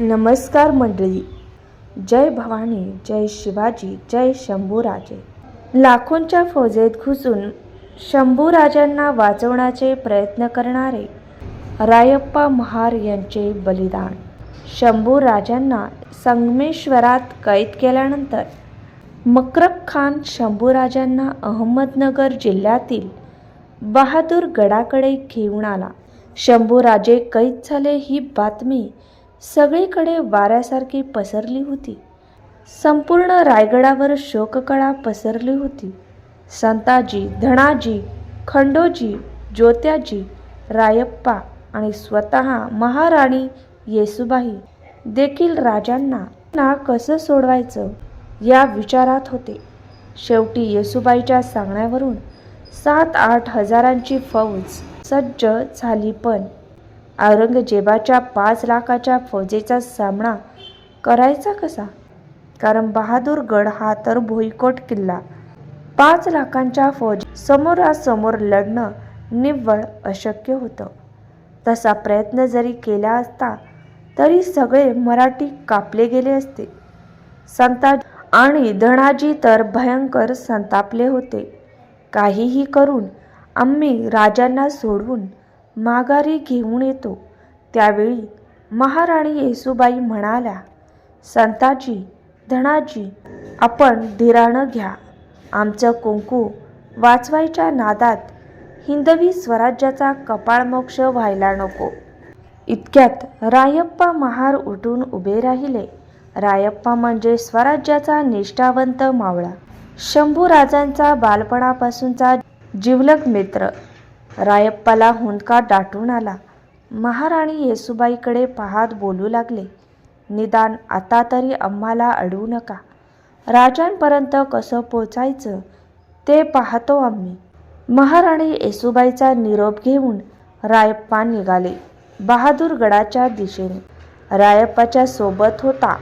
नमस्कार मंडळी. जय भवानी जय शिवाजी जय शंभूराजे. लाखोंच्या फौजेत घुसून शंभूराजांना वाचवण्याचे प्रयत्न करणारे रायप्पा महार यांचे बलिदान. शंभूराजांना संगमेश्वरात कैद केल्यानंतर मक्रब खान शंभूराजांना अहमदनगर जिल्ह्यातील बहादूर गडाकडे घेऊन आला. शंभूराजे कैद झाले ही बातमी सगळीकडे वाऱ्यासारखी पसरली होती. संपूर्ण रायगडावर शोककळा पसरली होती. संताजी धनाजी खंडोजी ज्योत्याजी रायप्पा आणि स्वतः महाराणी येसुबाई देखील राजांना ना कसं सोडवायचं या विचारात होते. शेवटी येसुबाईच्या सांगण्यावरून सात आठ हजारांची फौज सज्ज झाली पण औरंगजेबाच्या पाच लाखाच्या फौजेचा सामना करायचा कसा? कारण बहादूरगड हा तर भुईकोट किल्ला. पाच लाखांच्या फौज समोरासमोर लढणं निव्वळ अशक्य होतं. तसा प्रयत्न जरी केला असता तरी सगळे मराठी कापले गेले असते. संता आणि धनाजी तर भयंकर संतापले होते. काहीही करून आम्ही राजांना सोडवून माघारी घेऊन येतो. त्यावेळी महाराणी येसुबाई म्हणाल्या संताजी धनाजी आपण धीरानं घ्या. आमचं कुंकू वाचवायच्या नादात हिंदवी स्वराज्याचा कपाळमोक्ष व्हायला नको. इतक्यात रायप्पा महार उठून उभे राहिले. रायप्पा म्हणजे स्वराज्याचा निष्ठावंत मावळा. शंभू राजांचा बालपणापासूनचा जिवलक मित्र. रायप्पाला हुंदका दाटून आला. महाराणी येसुबाईकडे पाहत बोलू लागले निदान आता तरी आम्हाला अडवू नका. राजांपर्यंत कसं पोचायचं ते पाहतो आम्ही. महाराणी येसुबाईचा निरोप घेऊन रायप्पा निघाले बहादूरगडाच्या दिशेने. रायप्पाच्या सोबत होता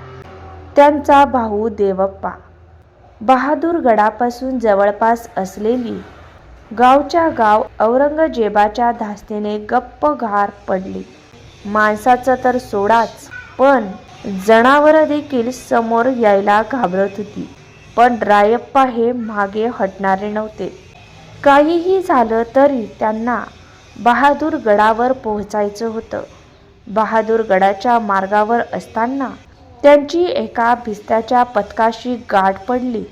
त्यांचा भाऊ देवप्पा. बहादूरगडापासून जवळपास असलेली गावच्या गाव औरंगजेबाच्या धास्तीने गप्प घार पडली. माणसाचं तर सोडाच पण जनावरं देखील समोर यायला घाबरत होती. पण रायप्पा हे मागे हटणारे नव्हते. काहीही झालं तरी त्यांना बहादूर गडावर पोहोचायचं होतं. बहादूर गडाच्या मार्गावर असताना त्यांची एका भिस्त्याच्या पथकाशी गाठ पडली.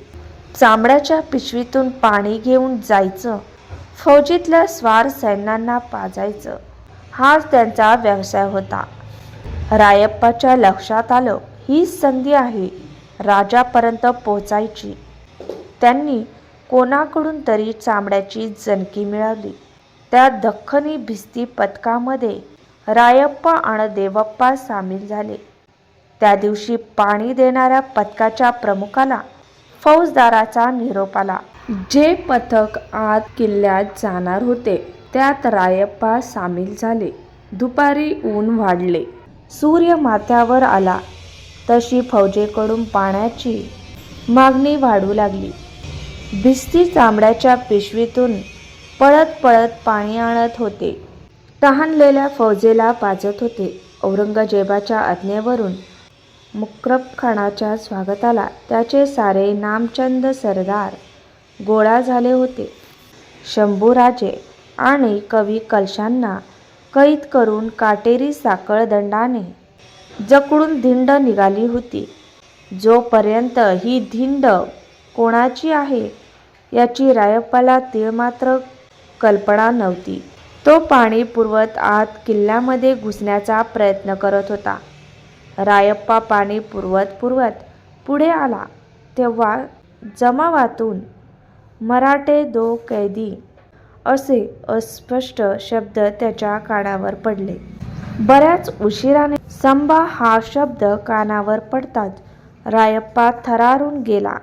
चांबड्याच्या पिशवीतून पाणी घेऊन जायचं. फौजीतल्या स्वार सैन्यांना पाजायचं. हाच त्यांचा व्यवसाय होता. रायप्पाच्या लक्षात आलं ही संधी आहे राजापर्यंत पोचायची त्यांनी कोणाकडून तरी चांबड्याची जणकी मिळवली. त्या दख्खनी भिस्ती पथकामध्ये रायप्पा आणि देवप्पा सामील झाले. त्या दिवशी पाणी देणाऱ्या पथकाच्या प्रमुखाला फौजदाराचा निरोप आला. जे पथक आत किल्ल्यात जाणार होते त्यात रायप्पा सामील झाले. दुपारी ऊन वाढले. सूर्य माथ्यावर आला. तशी फौजेकडून पाण्याची मागणी वाढू लागली. भिस्ती चांबड्याच्या पिशवीतून पळत पळत पाणी आणत होते. तहानलेल्या फौजेला पाजत होते. औरंगजेबाच्या आज्ञेवरून मुक्रबखानाच्या स्वागताला त्याचे सारे नामचंद सरदार गोळा झाले होते. शंभूराजे आणि कवी कलशांना कैद करून काटेरी साखळदंडाने जकडून धिंड निघाली होती. जोपर्यंत ही धिंड कोणाची आहे याची रायप्पाला तीळमात्र कल्पना नव्हती. तो पाणी पुरवत आत किल्ल्यामध्ये घुसण्याचा प्रयत्न करत होता. रायप्पा पाणी पुरवत पुरवत पुढे आला. तेव्हा जमावातून मराठे दो कैदी असे अस्पष्ट शब्द त्याच्या कानावर पडले. बऱ्याच उशिराने संभा हा शब्द कानावर पडताच रायप्पा थरारून गेला.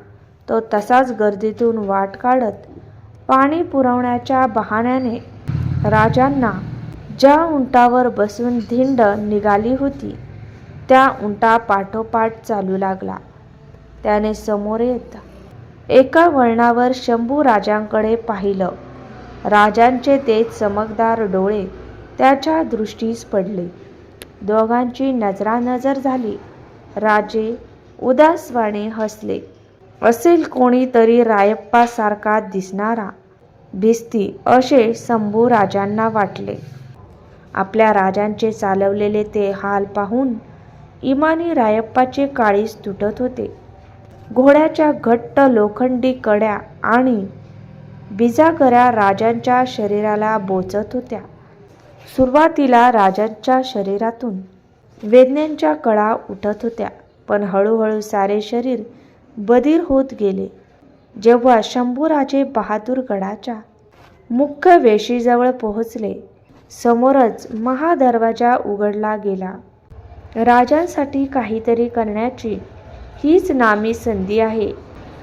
तो तसाच गर्दीतून वाट काढत पाणी पुरवण्याच्या बहाण्याने राजांना ज्या उंटावर बसून धिंड निघाली होती त्या उंटा पाठोपाठ चालू लागला. त्याने समोर येत एका वळणावर शंभू राजांकडे पाहिलं. राजांचे ते चमकदार डोळे त्याच्या दृष्टीस पडले. दोघांची नजरानजर झाली. राजे उदासवाणे हसले. असेल कोणीतरी रायप्पासारखा दिसणारा. भिस्ती असे शंभू राजांना वाटले. आपल्या राजांचे चालवलेले ते हाल पाहून इमानी रायप्पाचे काळीज तुटत होते. घोड्याच्या घट्ट लोखंडी कड्या आणि बिजागऱ्या राजांच्या शरीराला बोचत होत्या. सुरुवातीला राजांच्या शरीरातून वेदनेच्या कळा उठत होत्या पण हळूहळू सारे शरीर बधीर होत गेले. जेव्हा शंभूराजे बहादूरगडाच्या मुख्य वेशीजवळ पोहोचले समोरच महादरवाजा उघडला गेला. राजांसाठी काहीतरी करण्याची हीच नामी संधी आहे.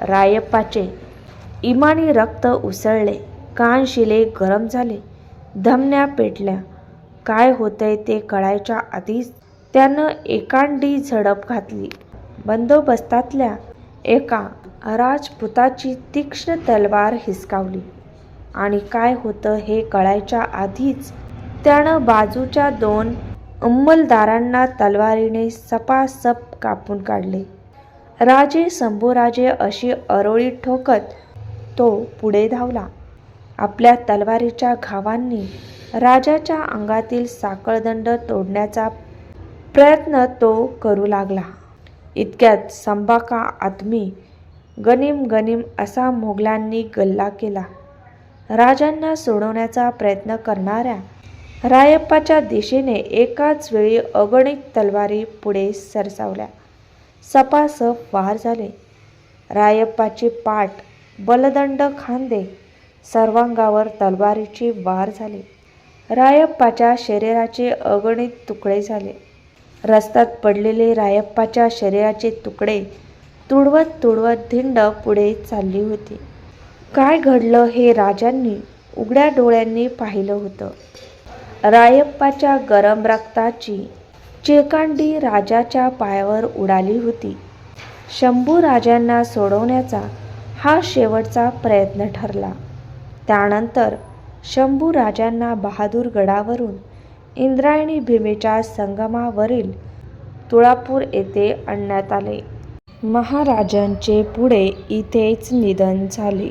रायप्पाचे इमानी रक्त उसळले कान शिले गरम झाले धमन्या पेटल्या. काय होतंय ते कळायच्या आधीच त्यानं एकांडी झडप घातली. बंदोबस्तातल्या एका राजपुताची तीक्ष्ण तलवार हिसकावली. आणि काय होतं हे कळायच्या आधीच त्यानं बाजूच्या दोन अंमलदारांना तलवारीने सपासप कापून काढले. राजे शंभूराजे अशी अरोळी ठोकत तो पुढे धावला. आपल्या तलवारीच्या घावांनी राजाच्या अंगातील साखळदंड तोडण्याचा प्रयत्न तो करू लागला. इतक्यात संबाका आत्मी गनिम गनिम असा मोगलांनी गल्ला केला. राजांना सोडवण्याचा प्रयत्न करणाऱ्या रायप्पाच्या दिशेने एकाच वेळी अगणित तलवारी पुढे सरसावल्या. सपासप वार झाले. रायप्पाची पाठ बलदंड खांदे सर्वांगावर तलवारीची वार झाले. रायप्पाच्या शरीराचे अगणित तुकडे झाले. रस्त्यात पडलेले रायप्पाच्या शरीराचे तुकडे तुडवत तुडवत धिंड पुढे चालली होती. काय घडलं हे राजांनी उघड्या डोळ्यांनी पाहिलं होतं. रायप्पाच्या गरम रक्ताची चिळकांडी राजाच्या पायावर उडाली होती. शंभू राजांना सोडवण्याचा हा शेवटचा प्रयत्न ठरला. त्यानंतर शंभू राजांना बहादूरगडावरून इंद्रायणी भीमेच्या संगमावरील तुळापूर येथे आणण्यात आले. महाराजांचे पुढे इथेच निधन झाले.